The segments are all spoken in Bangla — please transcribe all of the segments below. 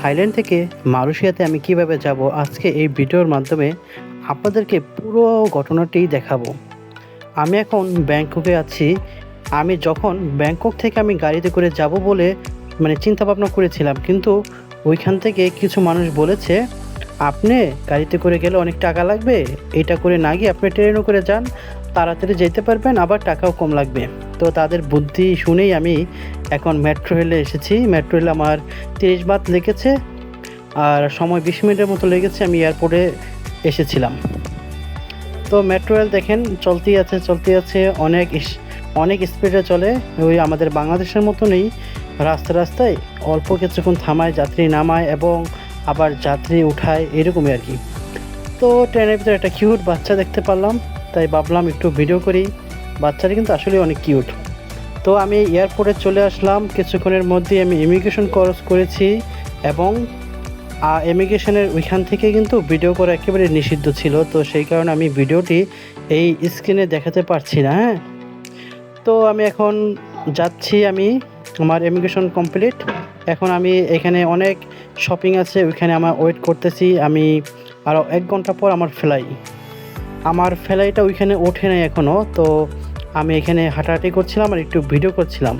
থাইল্যান্ড থেকে মালয়েশিয়াতে আমি কীভাবে যাব আজকে এই ভিডিওর মাধ্যমে আপনাদেরকে পুরো ঘটনাটি দেখাবো। আমি এখন ব্যাংককে আছি। আমি যখন ব্যাংকক থেকে আমি গাড়িতে করে যাব বলে মানে চিন্তা ভাবনা করেছিলাম, কিন্তু ওইখান থেকে কিছু মানুষ বলেছে, আপনি গাড়িতে করে গেলে অনেক টাকা লাগবে, এটা করে না গিয়ে আপনি ট্রেনও করে যান, তাড়াতাড়ি যেতে পারবেন, আবার টাকাও কম লাগবে। তো তাদের বুদ্ধি শুনেই আমি এখন মেট্রো রেলে এসেছি। মেট্রো রেলে আমার তিরিশ বাদ লেগেছে আর সময় বিশ মিনিটের মতো লেগেছে, আমি এয়ারপোর্টে এসেছিলাম। তো মেট্রো রেল দেখেন, চলতেই আছে চলতেই আছে, অনেক অনেক স্পিডে চলে। ওই আমাদের বাংলাদেশের মতনই রাস্তা রাস্তায় অল্প কিছুক্ষণ থামায়, যাত্রী নামায় এবং আবার যাত্রী উঠায়, এরকমই আর কি। তো ট্রেনের ভিতরে একটা কিউট বাচ্চা দেখতে পারলাম, তাই ভাবলাম একটু ভিডিও করি। বাচ্চাটা কিন্তু আসলে অনেক কিউট তো আমি এয়ারপোর্টে চলে আসলাম, কিছুক্ষণের মধ্যে আমি ইমিগ্রেশন ক্রস করেছি এবং ইমিগ্রেশনের ওইখান থেকে কিন্তু ভিডিও করা একেবারে নিষিদ্ধ ছিল, তো সেই কারণে আমি ভিডিওটি এই স্ক্রিনে দেখাতে পারছি না হ্যাঁ? তো আমি এখন যাচ্ছি আমি আমার ইমিগ্রেশন কমপ্লিট এখন আমি এখানে অনেক শপিং আছে, ওইখানে আমার ওয়েট করতেছি, আমি আরও এক ঘণ্টা পর আমার ফ্লাই আমার ফ্লাইটা ওইখানে ওঠে নাই এখনও তো আমি এখানে হাঁটাহাঁটি করছিলাম আর একটু ভিডিও করছিলাম।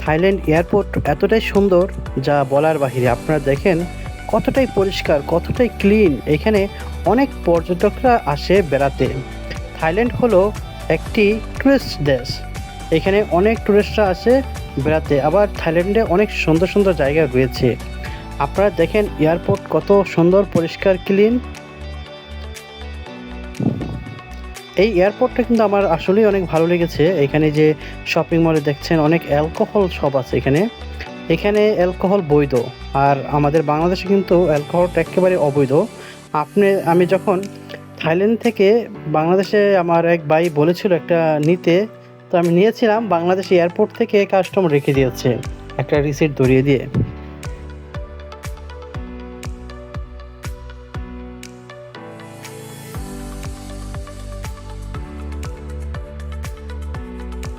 থাইল্যান্ড এয়ারপোর্ট এতটাই সুন্দর যা বলার বাহিরে। আপনারা দেখেন কতটাই পরিষ্কার, কতটাই ক্লিন। এখানে অনেক পর্যটকরা আসে বেড়াতে। থাইল্যান্ড হলো একটি টুরিস্ট দেশ। এখানে অনেক টুরিস্টরা আসে বেড়াতে। আবার থাইল্যান্ডে অনেক সুন্দর সুন্দর জায়গা রয়েছে। আপনারা দেখেন এয়ারপোর্ট কত সুন্দর, পরিষ্কার ক্লিন এই এয়ারপোর্টটা কিন্তু আমার আসলেই অনেক ভালো লেগেছে। এখানে যে শপিং মলে দেখছেন, অনেক অ্যালকোহল সব আছে এখানে। এখানে অ্যালকোহল বৈধ, আর আমাদের বাংলাদেশে কিন্তু অ্যালকোহলটা একেবারে অবৈধ। আপনি, আমি যখন থাইল্যান্ড থেকে বাংলাদেশে আমার এক ভাই বলেছিল একটা নিতে, তো আমি নিয়েছিলাম, বাংলাদেশ এয়ারপোর্ট থেকে কাস্টম রেখে দিয়েছে, একটা রিসিট ধরিয়ে দিয়ে।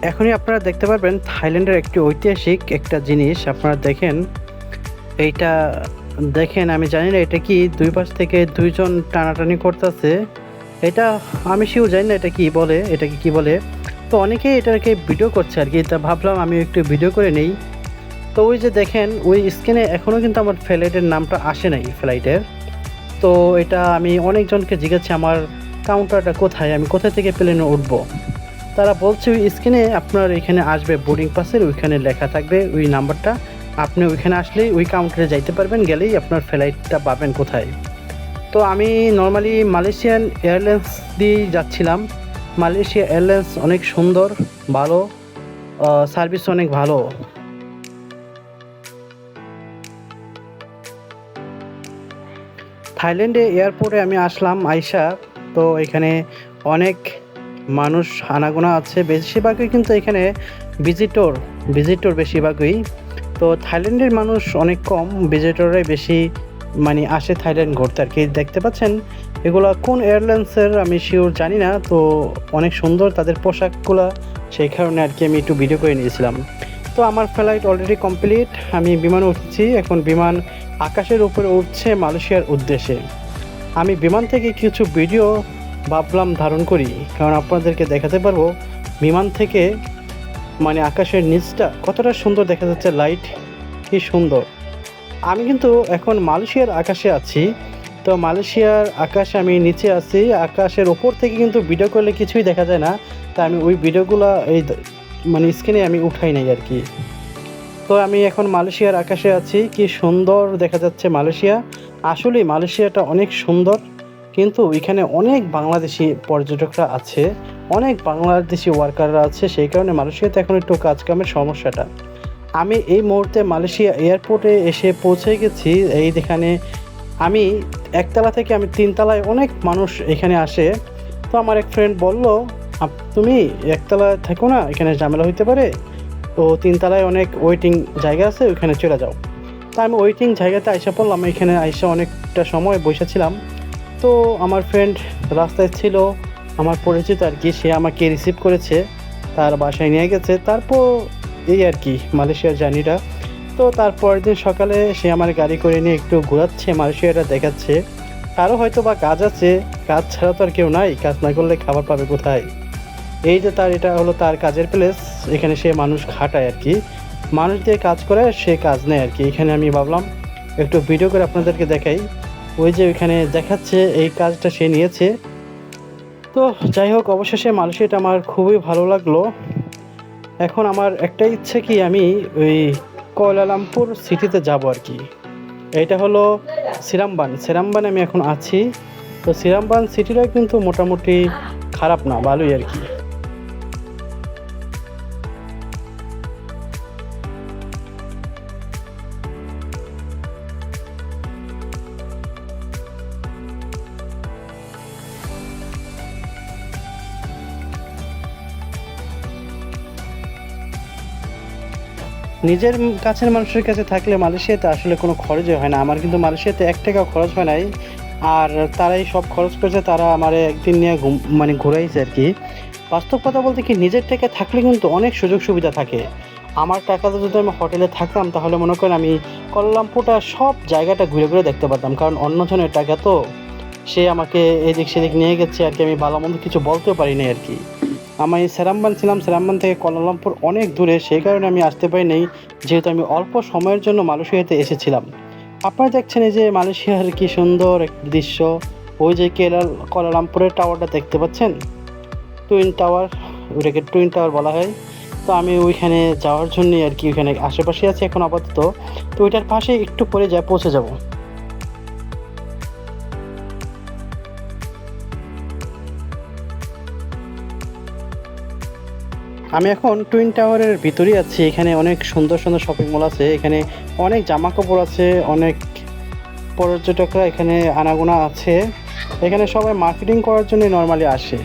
এখনই আপনারা দেখতে পারবেন থাইল্যান্ডের একটি ঐতিহাসিক একটা জিনিস। আপনারা দেখেন, এইটা দেখেন, আমি জানি না এটা কি, দুই পাশ থেকে দুইজন টানাটানি করতেছে। এটা আমি শিও জানি না এটা কি বলে এটাকে কি বলে। তো অনেকেই এটাকে ভিডিও করছে আর কি, তা ভাবলাম আমি একটু ভিডিও করে নেই। তো ওই যে দেখেন, ওই স্ক্রিনে এখনও কিন্তু আমার ফ্লাইটের নামটা আসে নাই ফ্লাইটের তো এটা আমি অনেকজনকে জিজ্ঞাসা, আমার কাউন্টারটা কোথায়, আমি কোথা থেকে প্লেনে উঠবো? তারা বলছে ওই স্ক্রিনে আপনার এখানে আসবে বোর্ডিং পাসের ওইখানে লেখা থাকবে ওই নাম্বারটা। আপনি ওইখানে আসলেই ওই কাউন্টারে যাইতে পারবেন, গেলেই আপনার ফ্লাইটটা পাবেন কোথায়। তো আমি নর্মালি মালয়েশিয়ান এয়ারলাইন্স দিয়েই যাচ্ছিলাম। মালয়েশিয়া এয়ারলাইন্স অনেক সুন্দর, ভালো সার্ভিস অনেক ভালো। থাইল্যান্ডে এয়ারপোর্টে আমি আসলাম আইসা, তো এখানে অনেক মানুষ আনাগোনা আছে। বেশিরভাগই কিন্তু এখানে ভিজিটর ভিজিটর বেশিরভাগই। তো থাইল্যান্ডের মানুষ অনেক কম ভিজিটররাই বেশি মানে আসে থাইল্যান্ড ঘুরতে আর কি। দেখতে পাচ্ছেন? এগুলো কোন এয়ারলাইন্সের আমি শিওর জানি না, তো অনেক সুন্দর তাদের পোশাকগুলো, সেই কারণে আর কি আমি একটু ভিডিও করে নিয়েছিলাম। তো আমার ফ্লাইট অলরেডি কমপ্লিট আমি বিমানে উঠছি। এখন বিমান আকাশের উপরে উঠছে মালয়েশিয়ার উদ্দেশ্যে। আমি বিমান থেকে কিছু ভিডিও ভাবলাম ধারণ করি, কারণ আপনাদেরকে দেখাতে পারব বিমান থেকে মানে আকাশের নিচটা কতটা সুন্দর দেখা যাচ্ছে লাইট কি সুন্দর। আমি কিন্তু এখন মালয়েশিয়ার আকাশে আছি, তো মালয়েশিয়ার আকাশে আমি নিচে আছি, আকাশের ওপর থেকে কিন্তু ভিডিও করলে কিছুই দেখা যায় না, তা আমি ওই ভিডিওগুলো এই মানে স্ক্রিনে আমি উঠাই নাই আর কি। তো আমি এখন মালয়েশিয়ার আকাশে আছি, কি সুন্দর দেখা যাচ্ছে মালয়েশিয়া। আসলেই মালয়েশিয়াটা অনেক সুন্দর কিন্তু এখানে অনেক বাংলাদেশি পর্যটকরা আছে, অনেক বাংলাদেশি ওয়ার্কাররা আছে, সেই কারণে মালয়েশিয়াতে এখন একটু কাজকামের সমস্যাটা। আমি এই মুহূর্তে মালয়েশিয়া এয়ারপোর্টে এসে পৌঁছে গেছি, এই এখানে আমি একতলা থেকে আমি তিনতলায় অনেক মানুষ এখানে আসে। তো আমার এক ফ্রেন্ড বলল তুমি একতলায় থাকো না, এখানে ঝামেলা হইতে পারে। তো তিনতলায় অনেক ওয়েটিং জায়গা আছে, ওইখানে চলে যাও। তা আমি ওয়েটিং জায়গাতে আইসা পড়লাম, এখানে আইসা অনেকটা সময় বসেছিলাম। তো আমার ফ্রেন্ড রাস্তায় ছিল, আমার পরিচিত আর কি সে আমাকে রিসিভ করেছে, তার বাসায় নিয়ে গেছে, তারপর এই আর কি মালয়েশিয়ার জার্নিটা তো তারপরের দিন সকালে সে আমার গাড়ি করে নিয়ে একটু ঘোরাচ্ছে, মালয়েশিয়াটা দেখাচ্ছে। তারও হয়তো বা কাজ আছে, কাজ ছাড়া তো আর কেউ নাই, কাজ না করলে খাবার পাবে কোথায়? এই যে তার, এটা হলো তার কাজের প্লেস এখানে সে মানুষ খাটায় আর কি মানুষ দিয়ে কাজ করে সে কাজ নেয় আর কি এখানে আমি ভাবলাম, একটু ভিডিও করে আপনাদেরকে দেখাই। ওই যে ওইখানে দেখাচ্ছে, এই কাজটা সে নিয়েছে। তো যাই হোক, অবশেষে মালয়েশিয়াটা আমার খুবই ভালো লাগল। এখন আমার একটা ইচ্ছে কি, আমি ওই কয়লালামপুর সিটিতে যাব আর কি। এটা হলো সিরামবান। সিরামবান আমি এখন আছি। তো সিরামবান সিটিটাও কিন্তু মোটামুটি খারাপ না, ভালোই আর কি। নিজের কাছের মানুষের কাছে থাকলে মালয়েশিয়াতে আসলে কোনো খরচই হয় না। আমার কিন্তু মালয়েশিয়াতে এক টাকাও খরচ হয় নাই। আর তারাই সব খরচ করেছে, তারা আমার একদিন নিয়ে ঘুম- মানে ঘুরাইছে আর কি। বাস্তব কথা বলতে কি, নিজের টাকা থাকলে কিন্তু অনেক সুযোগ সুবিধা থাকে। আমার টাকাতে যদি আমি হোটেলে থাকতাম, তাহলে মনে করেন আমি কল্লামপুরটা সব জায়গাটা ঘুরে ঘুরে দেখতে পারতাম। কারণ অন্যজনের টাকা তো সে আমাকে এদিক সেদিক নিয়ে গেছে আর কি, আমি ভালো মন্দ কিছু বলতেও পারিনি আর কি। আমি সেরামবান ছিলাম, সেরামবান থেকে কলালামপুর অনেক দূরে, সেই কারণে আমি আসতে পারিনি, যেহেতু আমি অল্প সময়ের জন্য মালয়েশিয়াতে এসেছিলাম। আপনারা দেখছেন এই যে মালয়েশিয়ার কি সুন্দর এক দৃশ্য, ওই যে কেরাল কলালামপুরের টাওয়ারটা দেখতে পাচ্ছেন? টুইন টাওয়ার, ওটাকে টুইন টাওয়ার বলা হয়। তো আমি ওইখানে যাওয়ার জন্যই আর কি ওইখানে আশেপাশে আছি এখন আপাতত। তো ওইটার পাশে একটু পরে যা পৌঁছে যাব। আমি এখন টুইন টাওয়ারের ভিতরেই আছি। এখানে অনেক সুন্দর সুন্দর শপিং মল আছে। এখানে অনেক জামা কাপড় আছে, অনেক পর্যটকরা এখানে আনাগোনা আছে। এখানে সবাই মার্কেটিং করার জন্য নর্মালি আসে।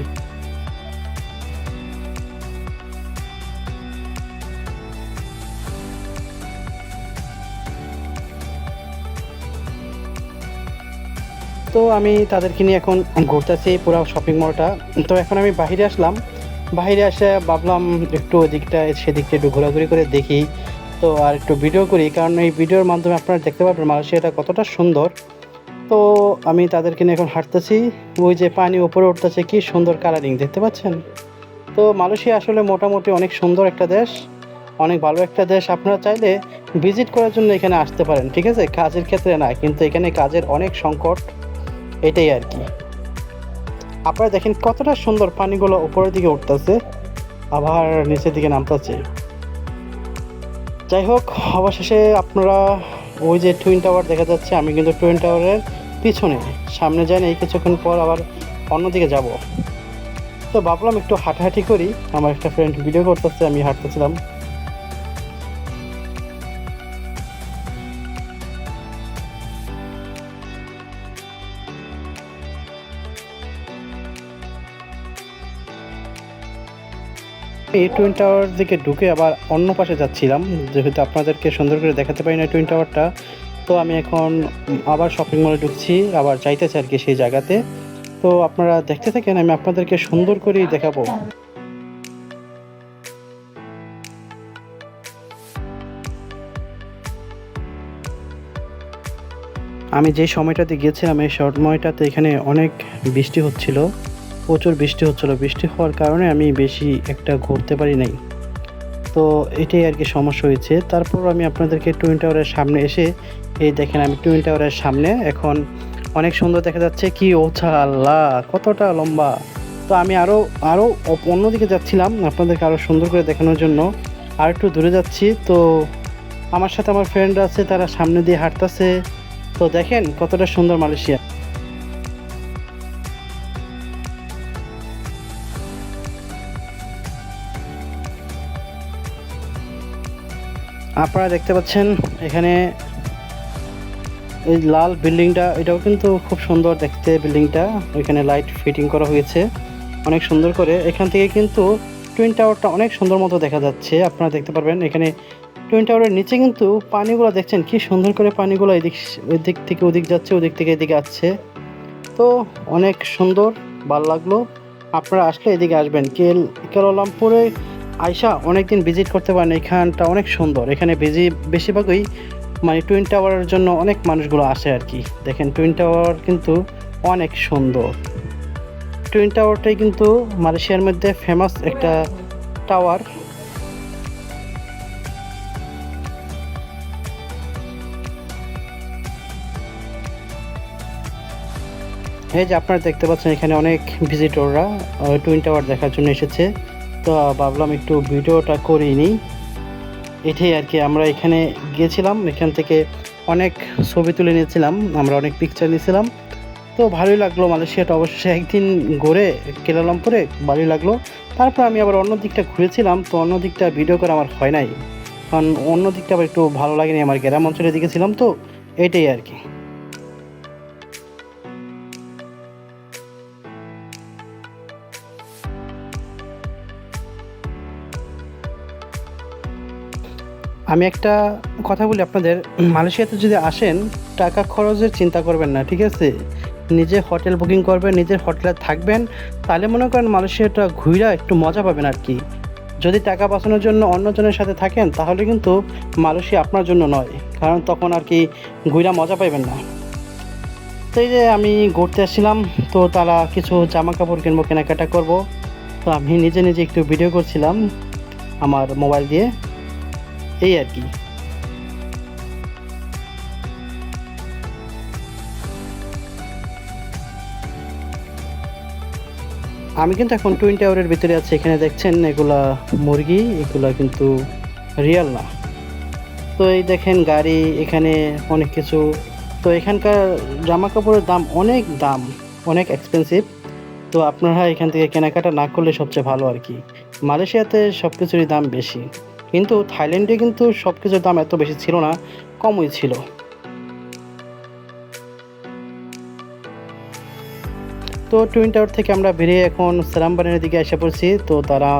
তো আমি তাদেরকে নিয়ে এখন ঘুরতেছি পুরো শপিং মলটা তো এখন আমি বাইরে আসলাম। বাইরে আসে, ভাবলাম একটু ওদিকটা, সেদিকটা একটু ঘোরাঘুরি করে দেখি। তো আর একটু ভিডিও করি, কারণ এই ভিডিওর মাধ্যমে আপনারা দেখতে পারবেন মালয়েশিয়াটা কতটা সুন্দর। তো আমি তাদেরকে নিয়ে এখন হাঁটতেছি, ওই যে পানি উপরে উঠতেছে, কি সুন্দর কালারিং দেখতে পাচ্ছেন? তো মালয়েশিয়া আসলে মোটামুটি অনেক সুন্দর একটা দেশ, অনেক ভালো একটা দেশ। আপনারা চাইলে ভিজিট করার জন্য এখানে আসতে পারেন, ঠিক আছে? কাজের ক্ষেত্রে না, কিন্তু এখানে কাজের অনেক সংকট, এটাই আর কি। আপনারা দেখেন কতটা সুন্দর পানিগুলো উপরের দিকে উঠতেছে, আবার নিচের দিকে নামতেছে। যাই হোক, অবশেষে আপনারা ওই যে টুইন টাওয়ার দেখা যাচ্ছে, আমি কিন্তু টুইন টাওয়ারের পিছনে। সামনে যাই এই কিছুক্ষণ পর আবার অন্যদিকে যাব। তো ভাবলাম একটু হাঁটাহাঁটি করি। আমার একটা ফ্রেন্ড ভিডিও করতেছে, আমি হাঁটতেছিলাম। এই টুইন টাওয়ার দিকে ঢুকে আবার অন্য পাশে যাচ্ছিলাম, যেহেতু আপনাদেরকে সুন্দর করে দেখাতে পারি না টুইন টাওয়ারটা তো আমি এখন আবার শপিং মলে ঢুকছি, আবার যাইতেছি আর কি সেই জায়গাতে। তো আপনারা দেখতে থাকেন, আমি আপনাদেরকে সুন্দর করেই দেখাবো। আমি যে সময়টাতে গিয়েছিলাম, এই সময়টাতে এখানে অনেক বৃষ্টি হচ্ছিল। প্রচুর বৃষ্টি হচ্ছিল। বৃষ্টি হওয়ার কারণে আমি বেশি একটা ঘুরতে পারি নাই। তো এটাই আর কি সমস্যা হয়েছে। তারপর আমি আপনাদেরকে টুইন টাওয়ারের সামনে এসে, এই দেখেন আমি টুইন টাওয়ারের সামনে এখন অনেক সুন্দর দেখা যাচ্ছে। কি ওছা আল্লাহ, কতটা লম্বা। তো আমি আরও আরও অন্যদিকে যাচ্ছিলাম আপনাদেরকে আরও সুন্দর করে দেখানোর জন্য। আর একটু দূরে যাচ্ছি। তো আমার সাথে আমার ফ্রেন্ড আছে, তারা সামনে দিয়ে হাঁটতেছে। তো দেখেন কতটা সুন্দর মালয়েশিয়া। আপনারা দেখতে পাচ্ছেন এখানে এই লাল বিল্ডিংটা, এটাও কিন্তু খুব সুন্দর দেখতে বিল্ডিংটা। এখানে লাইট ফিটিং করা হয়েছে অনেক সুন্দর করে। এখান থেকে কিন্তু টুইন টাওয়ারটা অনেক সুন্দর মতো দেখা যাচ্ছে, আপনারা দেখতে পারবেন। এখানে টুইন টাওয়ারের নিচে কিন্তু পানিগুলো দেখছেন, কি সুন্দর করে পানিগুলো এদিক ওই দিক থেকে ওদিক যাচ্ছে, ওদিক থেকে এদিকে আসছে। তো অনেক সুন্দর, ভালো লাগল। আপনারা আসলে এদিকে আসবেন। কেল কেলালামপুরে আয়সা অনেকদিন ভিজিট করতে পারেন এখানটা অনেক সুন্দর। এখানে বেশি বেশিরভাগই মানে টুইন টাওয়ারের জন্য অনেক মানুষগুলো আসে আর কি। দেখেন টুইন টাওয়ার কিন্তু অনেক সুন্দর। টুইন টাওয়ারটাই কিন্তু মালয়েশিয়ার মধ্যে ফেমাস একটা টাওয়ার এই যে আপনারা দেখতে পাচ্ছেন এখানে অনেক ভিজিটররা টুইন টাওয়ার দেখার জন্য এসেছে। তো ভাবলাম একটু ভিডিওটা করিয়ে নিই। এটাই আর কি, আমরা এখানে গিয়েছিলাম, এখান থেকে অনেক ছবি তুলে নিয়েছিলাম, আমরা অনেক পিকচার নিয়েছিলাম। তো ভালোই লাগল মালয়েশিয়াটা অবশ্যই একদিন ঘুরে কেলালামপুরে ভালোই লাগল। তারপর আমি আবার অন্য দিকটা ঘুরেছিলাম, তো অন্য দিকটা ভিডিও করা আমার হয় নাই। কারণ অন্য দিকটা আবার একটু ভালো লাগেনি, আমার গ্রাম অঞ্চলের দিকে ছিলাম তো, এটাই আর কি। আমি একটা কথা বলি আপনাদের মালয়েশিয়াতে যদি আসেন টাকা খরচের চিন্তা করবেন না ঠিক আছে? নিজে হোটেল বুকিং করবেন নিজের হোটেলে থাকবেন তাহলে মনে করেন মালয়েশিয়াটা ঘুরা একটু মজা পাবেন আর কি। যদি টাকা বাঁচানোর জন্য অন্যজনের সাথে থাকেন তাহলে কিন্তু মালয়েশিয়া আপনার জন্য নয় কারণ তখন আর কি ঘুরা মজা পাইবেন না। তো এই যে আমি ঘুরতে আসছিলাম তো তারা কিছু জামা কাপড় কিনবো কেনাকাটা করব। তো আমি নিজে নিজে একটু ভিডিও করছিলাম আমার মোবাইল দিয়ে। এই আর কি। আমি কিন্তু এখন টুইন টাওয়ারের ভিতরে আছি, এখানে দেখছেন এগুলা মুরগি, এগুলা কিন্তু রিয়াল না। তো এই দেখেন গাড়ি, এখানে অনেক কিছু। তো এখানকার জামা কাপড়ের দাম অনেক দাম, অনেক এক্সপেন্সিভ তো আপনারা এখান থেকে কেনাকাটা না করলে সবচেয়ে ভালো আর কি। মালয়েশিয়াতে সব কিছুরই দাম বেশি। কিন্তু থাইল্যান্ডে কিন্তু সব কিছুর দাম এত বেশি ছিল না, কমই ছিল। তো টুইন টাওয়ার থেকে আমরা বেরিয়ে এখন সেরামবানের দিকে এসে পড়ছি। তো তারা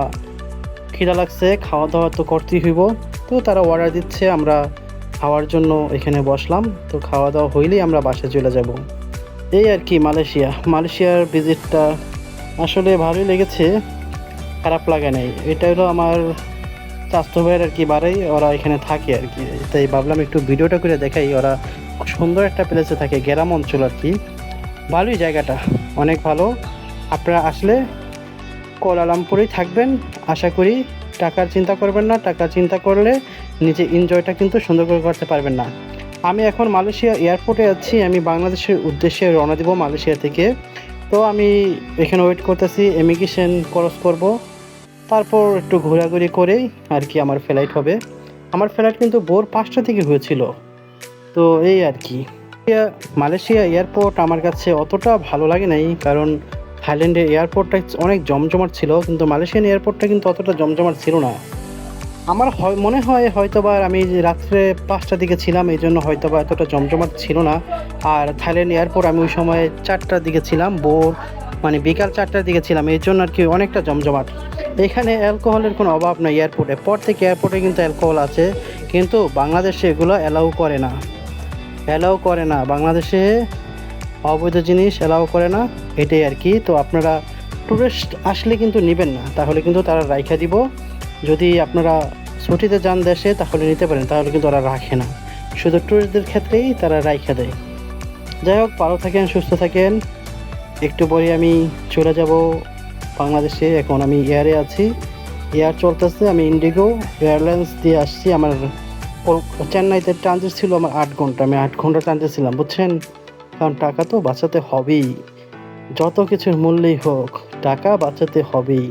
খিদা লাগছে খাওয়া দাওয়া তো করতেই হইব। তো তারা অর্ডার দিচ্ছে, আমরা খাওয়ার জন্য এখানে বসলাম। তো খাওয়া দাওয়া হইলেই আমরা বাসায় চলে যাব। এই আর কি, মালয়েশিয়া। মালয়েশিয়ার ভিজিটটা আসলে ভালোই লেগেছে, খারাপ লাগে নাই। এটা হলো আমার স্বাস্থ্য ভাইয়ের আর কি বাড়াই, ওরা এখানে থাকে আর কি। তাই ভাবলাম একটু ভিডিওটা করে দেখাই, ওরা সুন্দর একটা প্লেসে থাকে, গ্রাম অঞ্চল আর কি। ভালোই জায়গাটা, অনেক ভালো। আপনারা আসলে কোলালামপুরেই থাকবেন। আশা করি টাকার চিন্তা করবেন না টাকা চিন্তা করলে নিজে এনজয়টা কিন্তু সুন্দর করে করতে পারবেন না। আমি এখন মালয়েশিয়া এয়ারপোর্টে আছি, আমি বাংলাদেশের উদ্দেশ্যে রওনা দিব মালয়েশিয়া থেকে। তো আমি এখানে ওয়েট করতেছি ইমিগ্রেশন ক্রস করব। তারপর একটু ঘোরাঘুরি করেই আর কি আমার ফ্লাইট হবে। আমার ফ্লাইট কিন্তু ভোর পাঁচটা থেকে হয়েছিল। তো এই আর কি। মালয়েশিয়া- এয়ারপোর্ট আমার কাছে অতটা ভালো লাগে নাই, কারণ থাইল্যান্ডের এয়ারপোর্টটা অনেক জমজমাট ছিল, কিন্তু মালয়েশিয়ান এয়ারপোর্টটা কিন্তু অতটা জমজমাট ছিল না। আমার হয়, মনে হয় হয়তোবা আমি রাত্রে পাঁচটার দিকে ছিলাম, এই জন্য হয়তোবা এতটা জমজমাট ছিল না। আর থাইল্যান্ড এয়ারপোর্ট আমি ওই সময় চারটার দিকে ছিলাম, ভোর মানে বিকাল চারটার দিকে ছিলাম, এই জন্য আর কি অনেকটা জমজমাট। এখানে অ্যালকোহলের কোনো অভাব নেই এয়ারপোর্টে। প্রত্যেক এয়ারপোর্টে কিন্তু অ্যালকোহল আছে, কিন্তু বাংলাদেশে এগুলো অ্যালাউ করে না। অ্যালাউ করে না। বাংলাদেশে অবৈধ জিনিস অ্যালাউ করে না, এটাই আর কি। তো আপনারা টুরিস্ট আসলে কিন্তু নেবেন না। তাহলে কিন্তু তারা রাইখা দিব। যদি আপনারা ছুটিতে যান দেশে, তাহলে নিতে পারেন। তাহলে কিন্তু ওরা রাখে না। শুধু টুরিস্টদের ক্ষেত্রেই তারা রাইখা দেয়। যাই হোক, ভালো থাকেন, সুস্থ থাকেন। একটু পরে আমি চলে যাব বাংলাদেশে এখন আমি এয়ারে আছি। এয়ার চলতেছে, আমি ইন্ডিগো এয়ারলাইন্স দিয়ে আসছি। আমার চেন্নাইতে ট্রানজিট ছিল আমার আট ঘণ্টা। আমি আট ঘণ্টা ট্রানজিট ছিলাম, বুঝছেন? কারণ টাকা তো বাঁচাতে হবেই। যত কিছুর মূল্যেই হোক, টাকা বাঁচাতে হবেই।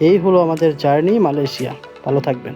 এই হলো আমাদের জার্নি মালয়েশিয়া। ভালো থাকবেন।